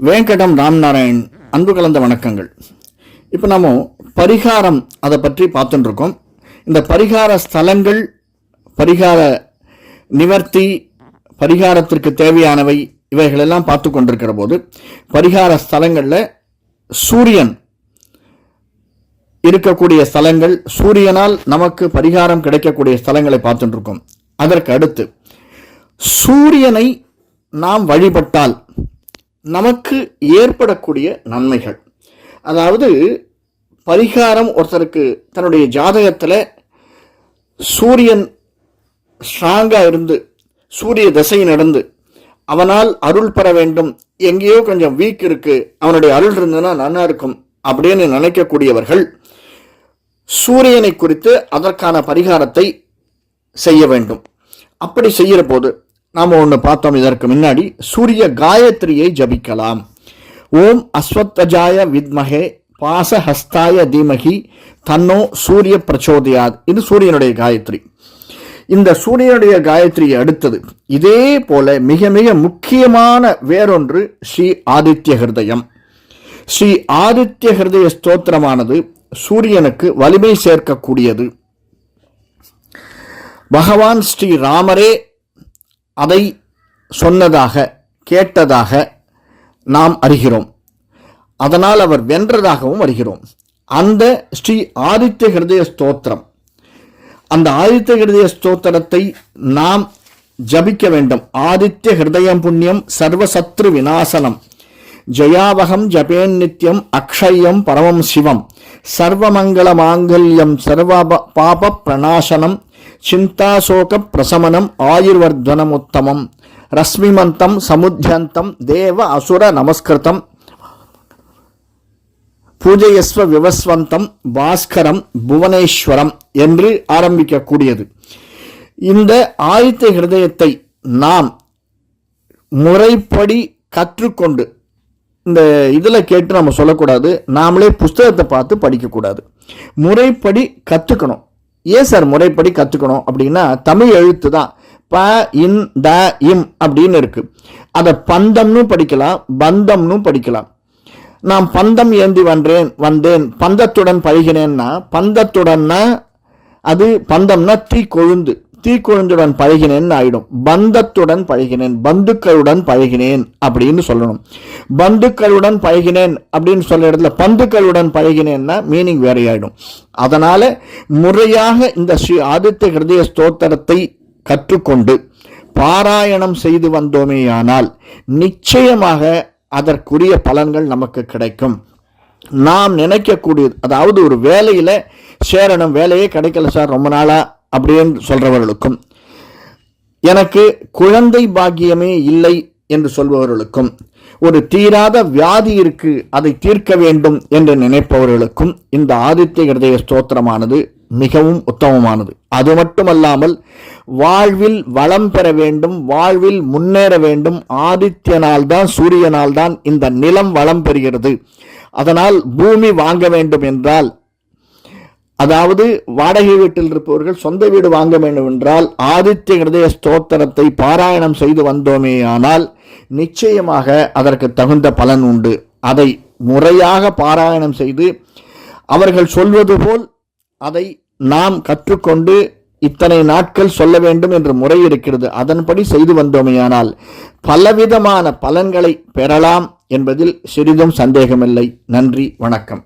வேங்கடம் ராம்நாராயண் அன்பு கலந்த வணக்கங்கள். இப்போ நம்ம பரிகாரம் அதை பற்றி பார்த்துட்டுருக்கோம் இந்த பரிகார ஸ்தலங்கள் பரிகார நிவர்த்தி பரிகாரத்திற்கு தேவையானவை இவைகளெல்லாம் பார்த்து கொண்டிருக்கிற போது பரிகார ஸ்தலங்களில் சூரியன் இருக்கக்கூடிய ஸ்தலங்கள் சூரியனால் நமக்கு பரிகாரம் கிடைக்கக்கூடிய ஸ்தலங்களை பார்த்துட்டுருக்கோம் அதற்கு அடுத்து சூரியனை நாம் வழிபட்டால் நமக்கு ஏற்படக்கூடிய நன்மைகள். அதாவது பரிகாரம் ஒருத்தருக்கு தன்னுடைய ஜாதகத்தில் சூரியன் ஸ்ட்ராங்காக இருந்து சூரிய திசை நடந்து அவனால் அருள் பெற வேண்டும் எங்கேயோ கொஞ்சம் வீக் இருக்கு அவனுடைய அருள் இருந்ததுன்னா நல்லா இருக்கும் அப்படின்னு நினைக்கக்கூடியவர்கள் சூரியனை குறித்து அதற்கான பரிகாரத்தை செய்ய வேண்டும். அப்படி செய்கிற போது நாம் ஒன்று பார்த்தோம் இதற்கு முன்னாடி. சூரிய காயத்ரியை ஜபிக்கலாம். ஓம் அஸ்வத்தஜாய வித்மகே பாசஹஸ்தாய தீமகி தன்னோ சூரிய பிரச்சோதயாத். இது சூரியனுடைய காயத்ரி. இந்த சூரியனுடைய காயத்ரியை அடுத்தது. இதே போல மிக மிக முக்கியமான வேறொன்று ஸ்ரீ ஆதித்ய ஹிருதயம். ஸ்ரீ ஆதித்ய ஹிருதய ஸ்தோத்திரமானது சூரியனுக்கு வலிமை சேர்க்கக்கூடியது. பகவான் ஸ்ரீ ராமரே அதை சொன்னதாக கேட்டதாக நாம் அறிகிறோம். அதனால் அவர் வென்றதாகவும் அறிகிறோம். அந்த ஸ்ரீ ஆதித்ய ஹிருதய ஸ்தோத்திரம். அந்த ஆதித்ய ஹிருதய ஸ்தோத்திரத்தை நாம் ஜபிக்க வேண்டும். ஆதித்ய ஹிருதயம் புண்ணியம் சர்வசத்ரு விநாசனம். ஜயாவகம் ஜபேன் நித்யம் அக்ஷயம் பரமம் சிவம். சர்வமங்கள மாங்கல்யம் சர்வ பாப பிரணாசனம் சிந்தாசோக பிரசமனம் ஆயுர்வர்தனம் உத்தமம். ரஸ்மிமந்தம் சமுத்தியந்தம் தேவ அசுர நமஸ்கிருதம் பூஜையஸ்வ விவஸ்வந்தம் பாஸ்கரம் புவனேஸ்வரம் என்று ஆரம்பிக்கக்கூடியது. இந்த ஆதித்த ஹிருதயத்தை நாம் முறைப்படி கற்றுக்கொண்டு இந்த இதில் கேட்டு நம்ம சொல்லக்கூடாது. நாமளே புஸ்தகத்தை பார்த்து படிக்கக்கூடாது. முறைப்படி கற்றுக்கணும் ஏன் சார் முறைப்படி கற்றுக்கணும் அப்படின்னா தமிழ் எழுத்து தான். ப இன் த இம் அப்படின்னு இருக்குது அதை பந்தம்னு படிக்கலாம் பந்தம்னு படிக்கலாம். நான் பந்தம் ஏந்தி வந்தேன் வந்தேன் பந்தத்துடன் பழகினேன்னா பந்தத்துடன்னா அது பந்தம்னா தீ கொழுந்து தீ பழகினேன் ஆயிடும். பந்தத்துடன் பழகினேன் பந்துக்களுடன் பழகினேன் அப்படின்னு சொல்லணும். பந்துக்களுடன் பழகினேன் அப்படின்னு சொல்ல இடத்துல பந்துக்களுடன் பழகினேன்னா மீனிங் வேறையாயிடும். அதனால முறையாக இந்த ஸ்ரீ ஆதித்ய ஹிருதய ஸ்தோத்திரத்தை கற்றுக்கொண்டு பாராயணம் செய்து வந்தோமேயானால் நிச்சயமாக அதற்குரிய பலன்கள் நமக்கு கிடைக்கும். நாம் நினைக்கக்கூடியது அதாவது ஒரு வேலையில் சேரணும் வேலையே கிடைக்கல சார் ரொம்ப நாளாக அப்படின்னு சொல்றவர்களுக்கும் எனக்கு குழந்தை பாக்கியமே இல்லை என்று சொல்பவர்களுக்கும் ஒரு தீராத வியாதி இருக்கு அதை தீர்க்க வேண்டும் என்று நினைப்பவர்களுக்கும் இந்த ஆதித்ய ஹிருதய ஸ்தோத்திரமானது மிகவும் உத்தமமானது. அது மட்டுமல்லாமல் வாழ்வில் வளம் பெற வேண்டும் வாழ்வில் முன்னேற வேண்டும் ஆதித்யனால் தான் சூரியனால் தான் இந்த நிலம் வளம் பெறுகிறது. அதனால் பூமி வாங்க வேண்டும் என்றால் அதாவது வாடகை வீட்டில் இருப்பவர்கள் சொந்த வீடு வாங்க வேண்டும் என்றால் ஆதித்ய ஹிருதய ஸ்தோத்திரத்தை பாராயணம் செய்து வந்தோமே ஆனால் நிச்சயமாக அதற்கு தகுந்த பலன் உண்டு. அதை முறையாக பாராயணம் செய்து அவர்கள் சொல்வது போல் அதை நாம் கற்றுக்கொண்டு இத்தனை நாட்கள் சொல்ல வேண்டும் என்று முறை இருக்கிறது. அதன்படி செய்து வந்தோமேயானால் பலவிதமான பலன்களை பெறலாம் என்பதில் சிறிதும் சந்தேகமில்லை. நன்றி வணக்கம்.